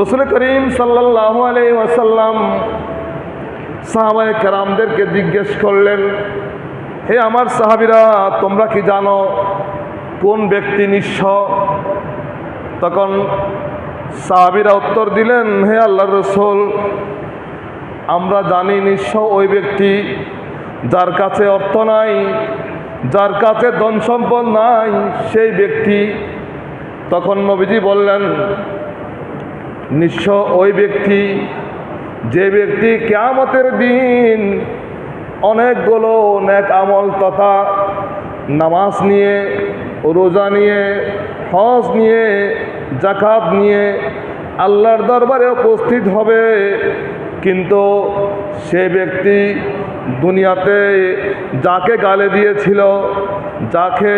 রসুল করিম সাল্লাহ আলাই ওয়াসাল্লাম সাহাবায় কেরামদেরকে জিজ্ঞেস করলেন, হে আমার সাহাবিরা, তোমরা কি জানো কোন ব্যক্তি নিঃস্ব? তখন সাহাবিরা উত্তর দিলেন, হে আল্লাহ রসুল, আমরা জানি নিঃস্ব ওই ব্যক্তি যার কাছে অর্থ নাই, যার কাছে ধন সম্পদ নাই, সেই ব্যক্তি। তখন নবীজি বললেন নিঃস্ব ওই ব্যক্তি, যে ব্যক্তি কেয়ামতের দিন অনেকগুলো অনেক আমল তথা নামাজ নিয়ে, রোজা নিয়ে, হজ নিয়ে জাকাত নিয়ে আল্লাহর দরবারে উপস্থিত হবে। কিন্তু সে ব্যক্তি দুনিয়াতে যাকে গালে দিয়েছিল, যাকে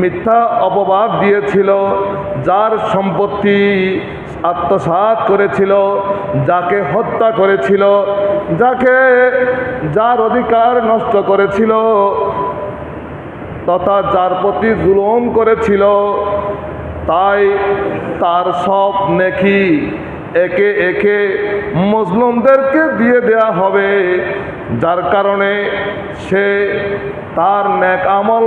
মিথ্যা অপবাদ দিয়েছিল, যার সম্পত্তি আত্মসাৎ করেছিল, যাকে হত্যা করেছিল, যাকে যার অধিকার নষ্ট করেছিল, তথা যার প্রতি জুলুম করেছিল, তাই তার সব নেকি একে একে মুসলিমদেরকে দিয়ে দেয়া হবে। যার কারণে সে তার ন্যাক আমল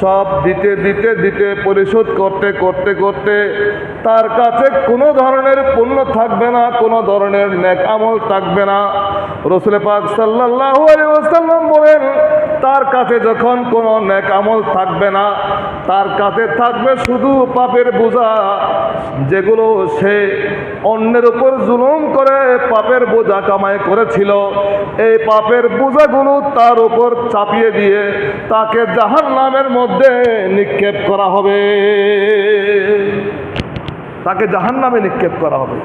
সব দিতে দিতে দিতে পরিশোধ করতে করতে করতে তার কাছে কোনো ধরনের পণ্য থাকবে না, কোনো ধরনের ন্যাক আমল থাকবে না। রসুল পাক সাল্লাহ বলেন তার কাছে যখন কোনো ন্যাক আমল থাকবে না, তার কাছে থাকবে শুধু পাপের বোঝা, যেগুলো সে অন্যের উপর জুলুম করে পাপের বোঝা কামাই করেছিল। এই পাপের বোঝাগুলো তার উপর চাপিয়ে দিয়ে তাকে জাহান নামের মধ্যে নিক্ষেপ করা হবে। তাকে জাহান নামে নিক্ষেপ করা হবে।